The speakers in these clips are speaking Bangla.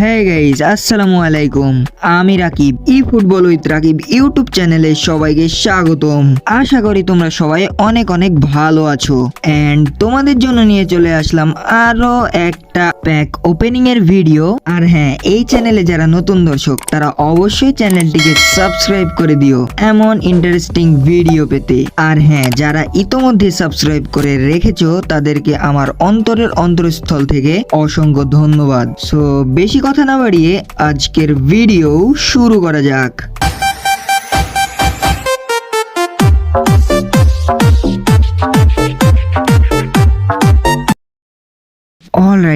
হ্যাঁ গাইজ আসসালামু আলাইকুম। আমি রাকিব ই ফুটবল উইথ রাকিব ইউটিউব সবাইকে স্বাগতম। আশা করি তোমরা সবাই অনেক অনেক ভালো আছো। তোমাদের জন্য নিয়ে চলে আসলাম আরও একটা হ্যাঁ যারা নতুন দর্শক, তারা অবশ্যই চ্যানেলটিকে সাবস্ক্রাইব করে দিও এমন ইন্টারেস্টিং ভিডিও পেতে। আর হ্যাঁ যারা ইতোমধ্যে সাবস্ক্রাইব করে রেখেছো, তাদেরকে আমার অন্তরের অন্তরস্থল থেকে অসংখ্য ধন্যবাদ। সো বেশি কথা না বাড়িয়ে আজকের ভিডিও শুরু করা যাক।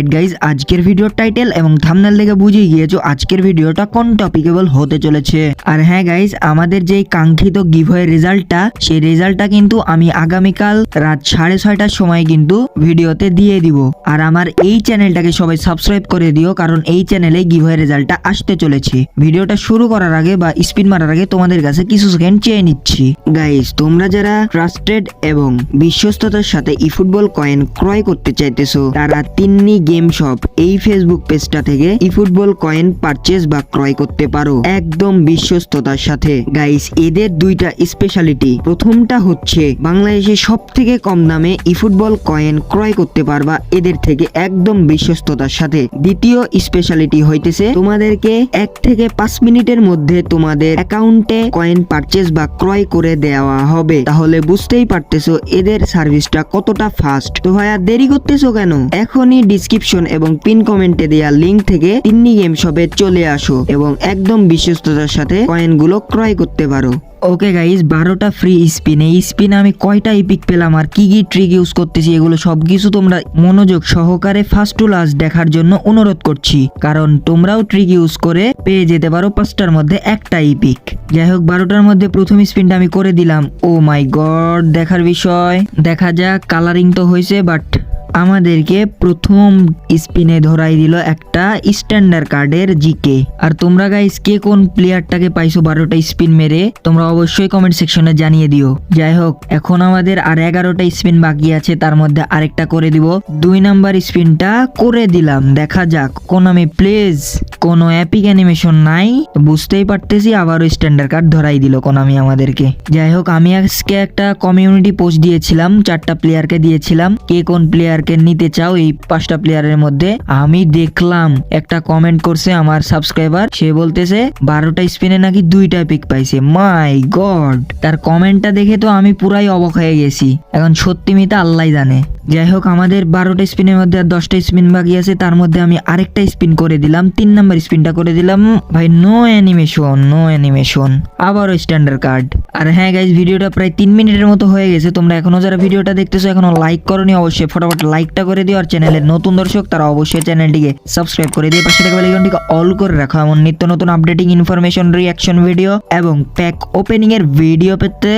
অল রাইট গাইজ আজকের ভিডিওর টাইটেল এবং থামনেল দেখে বুঝে গিয়েছো আজকের ভিডিওটা কোন টপিকেবল হতে চলেছে। আর হ্যাঁ গাইজ আমাদের যে কাঙ্ক্ষিত গিভওয়ে রেজাল্টটা সেই রেজাল্টটা কিন্তু আমি আগামীকাল রাত সাড়ে ছয়টার সময় কিন্তু ভিডিওতে দিয়ে দিব। আর আমার এই চ্যানেলটাকে সবাই সাবস্ক্রাইব করে দিও, কারণ এই চ্যানেলে গিভওয়ে রেজাল্টটা আসতে চলেছে। ভিডিওটা শুরু করার আগে বা স্পিন মারার আগে তোমাদের কাছে কিছু সেকেন্ড চেয়ে নিচ্ছি। গাইজ তোমরা যারা ট্রাস্টেড এবং বিশ্বস্ততার সাথে ই ফুটবল কয়েন ক্রয় করতে চাইতেছো, তারা তিন্নি গেম শপ এই ফেসবুক পেজটা থেকে ই ফুটবল কয়েন পারচেস বা ক্রয় করতে পারো। একদম বিশ্বস্ততার সাথে। গাইস এদের দুইটা স্পেশালিটি প্রথমটা হচ্ছে, বাংলাদেশে সব থেকে কম দামে ই ফুটবল কয়েন ক্রয় করতে পারবা এদের থেকে একদম বিশ্বস্ততার সাথে। দ্বিতীয় স্পেশালিটি হইতেছে, তোমাদেরকে এক থেকে পাঁচ মিনিটের মধ্যে তোমাদের অ্যাকাউন্টে কয়েন পারচেস বা ক্রয় করে দেওয়া হবে। তাহলে বুঝতেই পারতেছো এদের সার্ভিসটা কতটা ফাস্ট তো ভাইয়া, দেরি করতেছো কেন? এখনই ডিসক্রিপশন এবং পিন কমেন্টে দেওয়া লিংক থেকে তিন্নি গেম শপে চলে আসো এবং একদম বিশ্বস্ততার সাথে কয়েনগুলো ক্রয় করতে পারো। ওকে গাইজ বারোটা ফ্রি স্পিন এই স্পিন আমি কয়টা ইপিক পেলাম আর কি কি ট্রিক ইউজ করতেছি, এগুলো সব কিছু তোমরা মনোযোগ সহকারে ফার্স্ট টু লাস্ট দেখার জন্য অনুরোধ করছি। কারণ তোমরাও ট্রিক ইউজ করে পেয়ে যেতে পারো পাঁচটার মধ্যে একটা ইপিক যাই হোক, বারোটার মধ্যে প্রথম স্পিনটা আমি করে দিলাম। ও মাই গড দেখার বিষয়। দেখা যাক কালারিং তো হয়েছে বাট আমাদেরকে প্রথম স্পিনে ধরাই দিল একটা স্ট্যান্ডার্ড কার্ডের জিকে। আর তোমরা গাইস কে কোন প্লেয়ারটাকে পাইছো বারোটা স্পিন মেরে, তোমরা অবশ্যই কমেন্ট সেকশনে জানিয়ে দিও। যাই হোক, এখন আমাদের আর এগারোটা স্পিন বাকি আছে, তার মধ্যে আরেকটা করে দিব। দুই নাম্বার স্পিনটা করে দিলাম। দেখা যাক কোন আমি প্লিজ কোনো অ্যাপিক অ্যানিমেশন নাই। বুঝতেই পারতেছি, আবারও স্ট্যান্ডার্ড কার্ড ধরাই দিল কোন আমি আমাদেরকে। যাই হোক, আমি আজকে একটা কমিউনিটি পোস্ট দিয়েছিলাম, চারটা প্লেয়ারকে দিয়েছিলাম। কে কোন প্লেয়ারকে নিতে চাও এই পাঁচটা প্লেয়ারের মধ্যে, আমি দেখলাম একটা কমেন্ট করছে আমার সাবস্ক্রাইবার সে বলতেছে, বারোটা স্পিনে নাকি দুইটা পিক পাইছে। মাই গড তার কমেন্টটা দেখে তো আমি পুরাই অবাক হয়ে গেছি। এখন সত্যি মিতা আল্লাহ জানে। যাই হোক, আমাদের বারোটা স্পিনের মধ্যে আর দশটা স্পিন বাকি আছে। তার মধ্যে আমি আরেকটা স্পিন করে দিলাম। তিন নাম্বার স্পিনটা করে দিলাম। ভাই নো অ্যানিমেশন নো অ্যানিমেশন আবারও স্ট্যান্ডার্ড কার্ড আর হ্যাঁ গাইজ ভিডিওটা প্রায় তিন মিনিটের মতো হয়ে গেছে। তোমরা এখনও যারা ভিডিওটা দেখতেছো, এখনও লাইক করনি, অবশ্যই ফটাফট লাইকটা করে দিও। আর চ্যানেলের নতুন দর্শক, তারা অবশ্যই চ্যানেলটিকে সাবস্ক্রাইব করে দিয়ে পাশে থাকা বেলাইকনটিকে অল করে রাখো। এমন নিত্য নতুন আপডেটিং ইনফরমেশন রিয়াকশন ভিডিও এবং প্যাক ওপেনিং এর ভিডিও পেতে।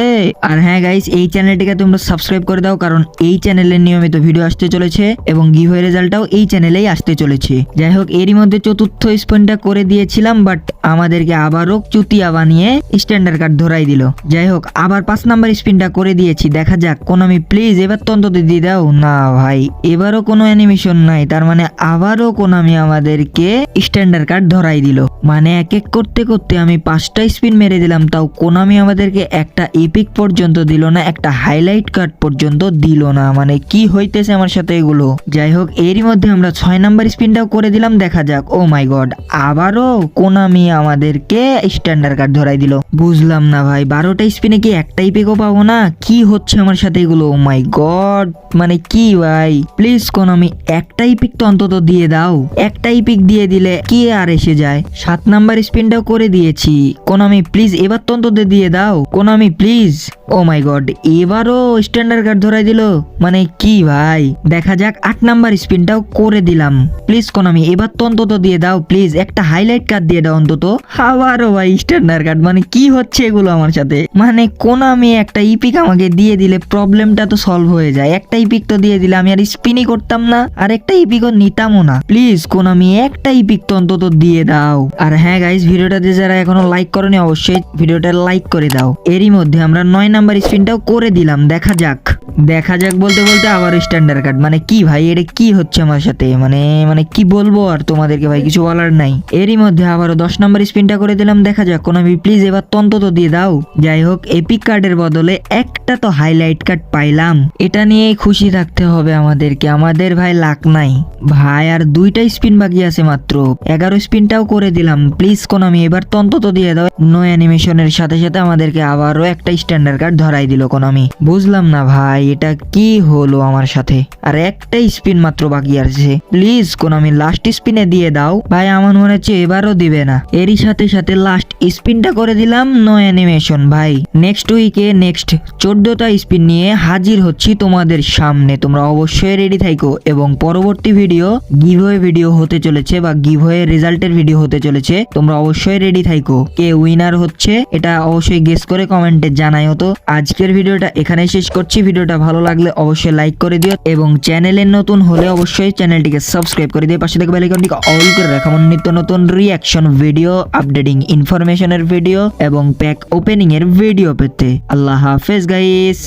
আর হ্যাঁ গাইজ এই চ্যানেলটিকে তোমরা সাবস্ক্রাইব করে দাও, কারণ এই চ্যানেলের নিয়মিত ভিডিও আসতে চলেছে এবং গিভওয়ে রেজাল্টটাও এই চ্যানেলেই আসতে চলেছে। যাই হোক এরই মধ্যে চতুর্থ স্পনটা করে দিয়েছিলাম বাট আমাদেরকে আবারও চুতিয়া বানিয়ে স্ট্যান্ডার্ড কার্ড ধরাই দিল। যাই হোক আবার পাঁচ নাম্বার স্পিনটা করে দিয়েছি। দেখা যাক কোন আমি প্লিজ এবার তো অন্তত দিয়ে দাও। না ভাই, এবারও কোনো অ্যানিমেশন নাই। তার মানে আবারও কোন আমি আমাদেরকে স্ট্যান্ডার্ড কার্ড ধরাই দিল। মানে এক এক করতে করতে আমি পাঁচটা স্পিন মেরে দিলাম, তাও কোনামি আমাদেরকে একটা এপিক পর্যন্ত দিল না, একটা হাইলাইট কার্ড পর্যন্ত দিল না। মানে কি হইতেছে আমার সাথে এগুলো। যাই হোক এরই মধ্যে আমরা ছয় নাম্বার স্পিনটাও করে দিলাম, দেখা যাক। ও মাই গড আবারও কোনামি আমাদেরকে স্ট্যান্ডার্ড কার্ড ধরাই দিল। বুঝলাম না ভাই, বারোটা স্পিনে কি একটাই পেকও পাবো না? কি হচ্ছে আমার সাথে এগুলো? ও মাই গড মানে কি ভাই? প্লিজ কোন আমি একটাই পিক তো অন্তত দিয়ে দাও। একটাই পিক দিয়ে দিলে কি আর এসে যায়? সাত নাম্বার স্পিনটাও করে দিয়েছি। কোন আমি প্লিজ এবার তো অন্তত দিয়ে দাও। কোন আমি প্লিজ ও মাই গড এবারও স্ট্যান্ডার্ড কার্ড ধরাই দিল? মানে কি ভাই, দেখা যাক আট নাম্বার স্পিনটাও করে দিলাম। প্লিজ কোন আমি এবার তো অন্তত দিয়ে দাও, প্লিজ একটা হাইলাইট কার্ড দিয়ে দাও অন্তত। আবারও ভাই স্ট্যান্ডার্ড কার্ড মানে কি হচ্ছে এগুলো আমার সাথে? মানে কোন আমি একটা ইপিক আমাকে দিয়ে দিলে প্রবলেমটা তো সলভ হয়ে যায়। একটা ইপিক তো দিয়ে দিলে আমি আর স্পিনই করতাম না, আর একটা ইপিকও নিতামও না। প্লিজ কোন আমি একটা ইপিক তো অন্তত দিয়ে দাও। আর হ্যাঁ গাইস ভিডিওটাতে যারা এখনও লাইক করনি, অবশ্যই ভিডিওটা লাইক করে দাও। এরই মধ্যে আমরা নয় নাম্বার স্পিনটাও করে দিলাম, দেখা যাক। দেখা যাক বলতে বলতে আবার স্ট্যান্ডার্ড কার্ড মানে কি ভাই, এটা কি হচ্ছে আমার সাথে? মানে মানে কি বলব আর তোমাদেরকে ভাই, কিছু বলার নাই। এরই মধ্যে আবারও দশ নম্বর স্পিনটা করে দিলাম, দেখা যাক কোন আমি প্লিজ এবার তন্ত তো দিয়ে দাও। যাই হোক এপিক কার্ডের বদলে একটা তো হাইলাইট কার্ড পাইলাম। এটা নিয়েই খুশি থাকতে হবে আমাদেরকে। আমাদের ভাই লাক নাই। ভাই, আর দুইটা স্পিন বাকি আছে মাত্র। এগারো স্পিনটাও করে দিলাম। প্লিজ কোন আমি এবার তন্ত তো দিয়ে দাও। নো অ্যানিমেশনের সাথে সাথে আমাদেরকে আবারও একটা স্ট্যান্ডার্ড কার্ড ধরাই দিল কোন আমি। বুঝলাম না ভাই। এটা কি হলো আমার সাথে? আর একটা স্পিন মাত্র বাকি আছে। প্লিজ কোন আমি লাস্ট স্পিনে দিয়ে দাও। ভাই, আমার মনে হচ্ছে এবারও দিবে না। এরই সাথে সাথে লাস্ট স্পিনটা করে দিলাম নো অ্যানিমেশন ভাই। নেক্সট উইকে নেক্সট চোদ্দটা স্পিন নিয়ে হাজির হচ্ছি তোমাদের সামনে। তোমরা অবশ্যই রেডি থাইকো এবং পরবর্তী ভিডিও গিভওয়ে ভিডিও হতে চলেছে বা গিভওয়ে রেজাল্টের ভিডিও হতে চলেছে, তোমরা অবশ্যই রেডি থাইকো। কে উইনার হচ্ছে, এটা অবশ্যই গেস করে কমেন্টে জানাইও হতো আজকের ভিডিওটা এখানেই শেষ করছি। ভিডিওটা ভালো লাগলে অবশ্যই লাইক করে দিও এবং চ্যানেলের নতুন হলে অবশ্যই চ্যানেলটিকে সাবস্ক্রাইব করে দিও। পাশে থেকে বেলাইকনটিকে অল করে রাখা। আমার নিত্য নতুন রিয়াকশন ভিডিও আপডেটিং ইনফরমেশনের ভিডিও এবং প্যাক ওপেনিং এর ভিডিও পেতে। আল্লাহ হাফেজ গাইস